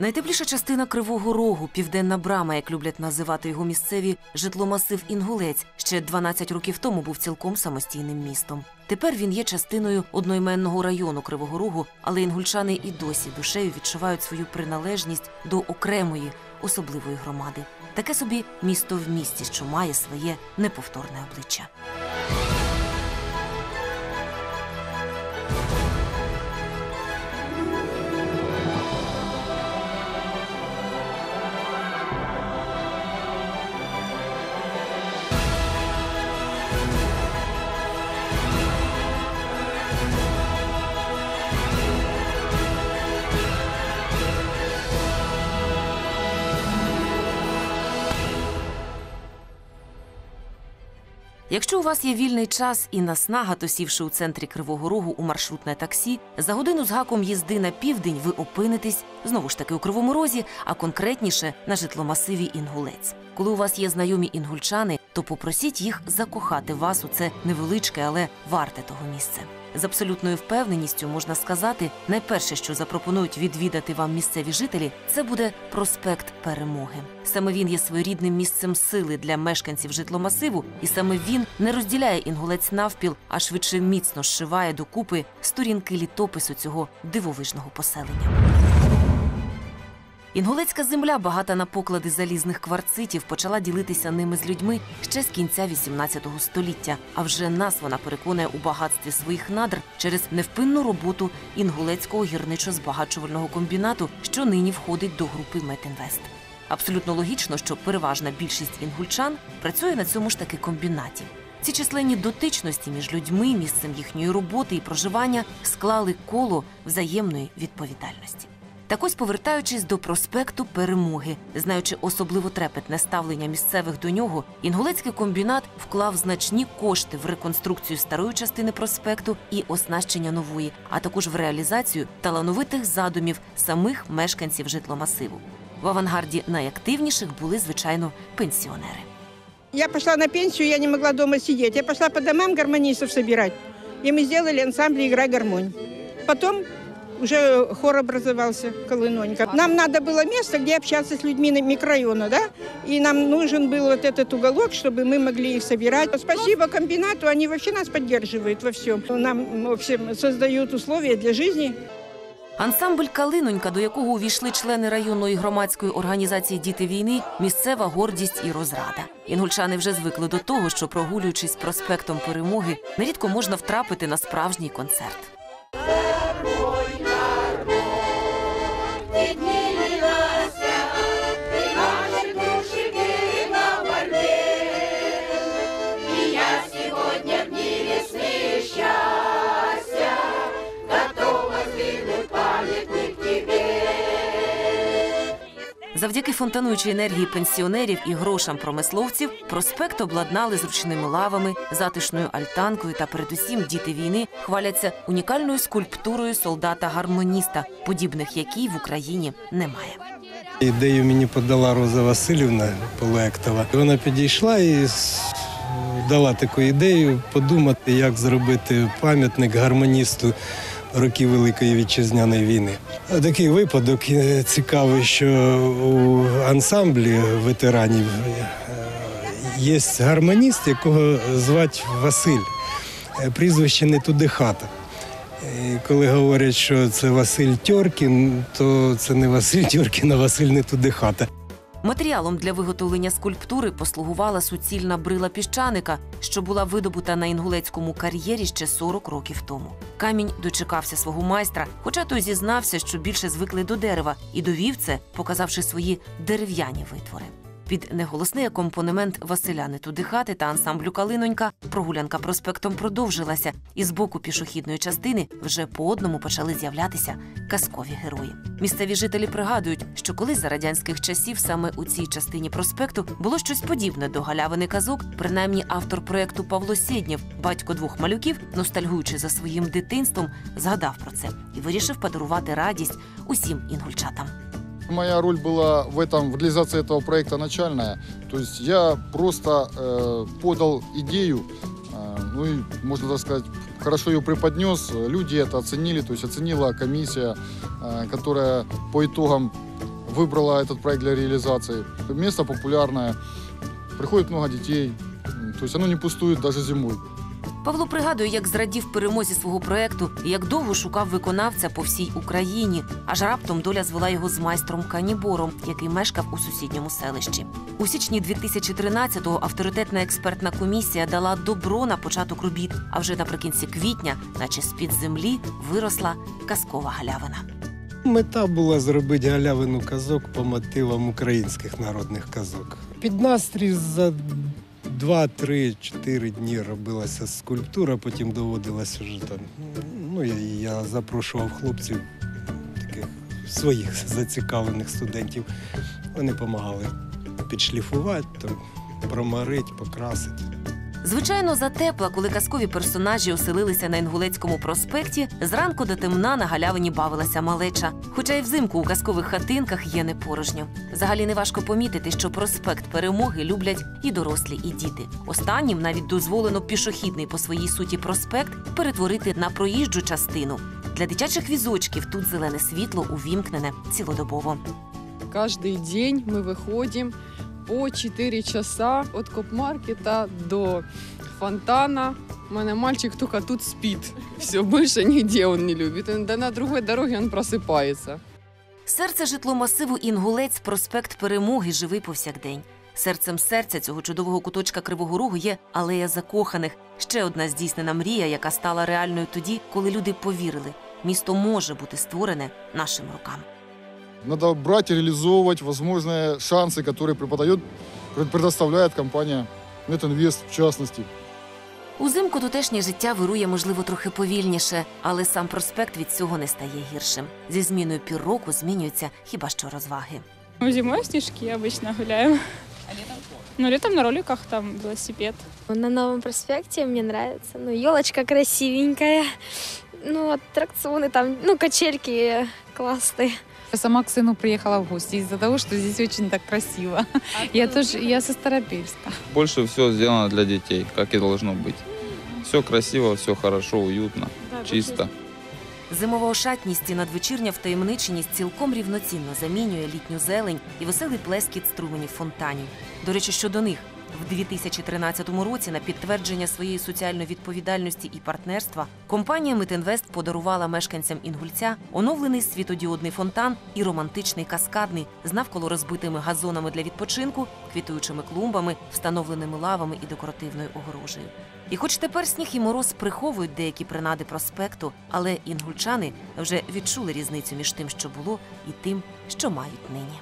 Найтепліша частина Кривого Рогу, південна брама, як люблять називати його місцеві, житломасив Інгулець, ще 12 років тому був цілком самостійним містом. Тепер він є частиною одноіменного району Кривого Рогу, але інгульчани і досі душею відчувають свою приналежність до окремої особливої громади. Таке собі місто в місті, що має своє неповторне обличчя. Якщо у вас є вільний час і наснага, то сівши у центрі Кривого Рогу у маршрутне таксі, за годину з гаком їзди на південь ви опинитесь знову ж таки у Кривому Розі, а конкретніше на житломасиві Інгулець. Коли у вас є знайомі інгульчани, то попросіть їх закохати вас у це невеличке, але варте того місце. З абсолютною впевненістю можна сказати, найперше, що запропонують відвідати вам місцеві жителі, це буде проспект Перемоги. Саме він є своєрідним місцем сили для мешканців житломасиву, і саме він не розділяє інгулець навпіл, а швидше міцно зшиває докупи сторінки літопису цього дивовижного поселення. Інгулецька земля, багата на поклади залізних кварцитів, почала ділитися ними з людьми ще з кінця XVIII століття. А вже нас вона переконує у багатстві своїх надр через невпинну роботу інгулецького гірничо-збагачувального комбінату, що нині входить до групи Метінвест. Абсолютно логічно, що переважна більшість інгульчан працює на цьому ж таки комбінаті. Ці численні дотичності між людьми, місцем їхньої роботи і проживання склали коло взаємної відповідальності. Так ось, повертаючись до проспекту Перемоги, знаючи особливо трепетне ставлення місцевих до нього, інгулецький комбінат вклав значні кошти в реконструкцію старої частини проспекту і оснащення нової, а також в реалізацію талановитих задумів самих мешканців житломасиву. В авангарді найактивніших були, звичайно, пенсіонери. Я пошла на пенсию, я не могла дома сидеть. Я пошла по домам гармонистов собирать. И мы сделали ансамбль «Играй гармонь». Потом уже хор образовался Колынонька. Нам надо было место, где общаться с людьми на- микрорайона, да? И нам нужен был вот этот уголок, чтобы мы могли их собирать. Спасибо комбинату, они вообще нас поддерживают во всем. Нам, в общем, создают условия для жизни. Ансамбль Калинонька, до якого увійшли члени районної громадської організації Діти війни, місцева гордість і розрада. Інгульчани вже звикли до того, що прогулюючись проспектом перемоги, нерідко можна втрапити на справжній концерт. Завдяки фонтануючій енергії пенсіонерів і грошам промисловців проспект обладнали зручними лавами, затишною альтанкою та передусім діти війни хваляться унікальною скульптурою солдата-гармоніста, подібних якій в Україні немає. Ідею мені подала Роза Васильівна Полектова. Вона підійшла і дала таку ідею подумати, як зробити пам'ятник гармоністу років Великої вітчизняної війни. Такий випадок е, цікавий, що у ансамблі ветеранів е, є гармоніст, якого звати Василь. Е, Прізвище не туди хата. І коли говорять, що це Василь Тьоркін, то це не Василь Тьоркін, а Василь не туди хата. Матеріалом для виготовлення скульптури послугувала суцільна брила піщаника, що була видобута на інгулецькому кар'єрі ще 40 років тому. Камінь дочекався свого майстра, хоча той зізнався, що більше звикли до дерева, і довів це, показавши свої дерев'яні витвори. Під неголосний акомпанемент Василя Нетудихати та ансамблю Калинонька прогулянка проспектом продовжилася, і з боку пішохідної частини вже по одному почали з'являтися казкові герої. Місцеві жителі пригадують, що колись за радянських часів саме у цій частині проспекту було щось подібне до галявини казок. Принаймні, автор проекту Павло Сєднєв, батько двох малюків, ностальгуючи за своїм дитинством, згадав про це і вирішив подарувати радість усім інгульчатам. Моя роль была в этом, в реализации этого проекта начальная. То есть я просто э, подал идею, э, ну и, можно так сказать, хорошо ее преподнес. Люди это оценили, то есть оценила комиссия, э, которая по итогам выбрала этот проект для реализации. Место популярное, приходит много детей, то есть оно не пустует даже зимой. Павло пригадує, як зрадів перемозі свого проекту і як довго шукав виконавця по всій Україні. Аж раптом доля звела його з майстром Канібором, який мешкав у сусідньому селищі. У січні 2013-го авторитетна експертна комісія дала добро на початок робіт. А вже наприкінці квітня, наче з-під землі, виросла казкова галявина. Мета була зробити галявину казок по мотивам українських народних казок. Під настрій за 2-3-4 дні робилася скульптура, потім доводилася вже там. Ну, я, я запрошував хлопців, таких своїх зацікавлених студентів. Вони допомагали підшліфувати, промарити, покрасити. Звичайно, затепла, коли казкові персонажі оселилися на Інгулецькому проспекті, зранку до темна на галявині бавилася малеча. Хоча й взимку у казкових хатинках є не порожньо. Взагалі неважко помітити, що проспект перемоги люблять і дорослі, і діти. Останнім навіть дозволено пішохідний по своїй суті проспект перетворити на проїжджу частину. Для дитячих візочків тут зелене світло увімкнене цілодобово. Каждый день мы выходим по 4 часа от Копмаркета до фонтана. У мене мальчик только тут спит. Все, больше нигде он не любит. Он- Да на другой дороге он просыпается. Серце житломасиву Інгулець, проспект Перемоги, живий повсякдень. Серцем серця цього чудового куточка Кривого Рогу є алея закоханих. Ще одна здійснена мрія, яка стала реальною тоді, коли люди повірили. Місто може бути створене нашим руками. Надо брать и реализовывать возможные шансы, которые преподает, предоставляет компания Метинвест в частности. Узимку тутешнє життя вирує, можливо, трохи повільніше, але сам проспект від цього не стає гіршим. Зі зміною пір року змінюються хіба що розваги. Ну, зимой снежки обычно гуляем. А летом? Ну, летом на роликах, там велосипед. На новом проспекте мне нравится. Ну, елочка красивенькая. Ну, аттракционы там, ну, качельки классные. Я сама к сыну приехала в гости из-за того, что здесь очень так красиво. Я тоже, я со Старобельска. Больше все сделано для детей, как и должно быть. Все красиво, все хорошо, уютно, чисто. Зимова ошатність і надвечірня втаємниченість цілком рівноцінно замінює літню зелень і веселий плескіт струменів фонтанів. До речі, щодо них. В 2013 році на підтвердження своєї соціальної відповідальності і партнерства компанія Метинвест подарувала мешканцям Інгульця оновлений світодіодний фонтан і романтичний каскадний з навколо розбитими газонами для відпочинку, квітуючими клумбами, встановленими лавами і декоративною огорожею. І хоч тепер сніг і мороз приховують деякі принади проспекту, але інгульчани вже відчули різницю між тим, що було, і тим, що мають нині.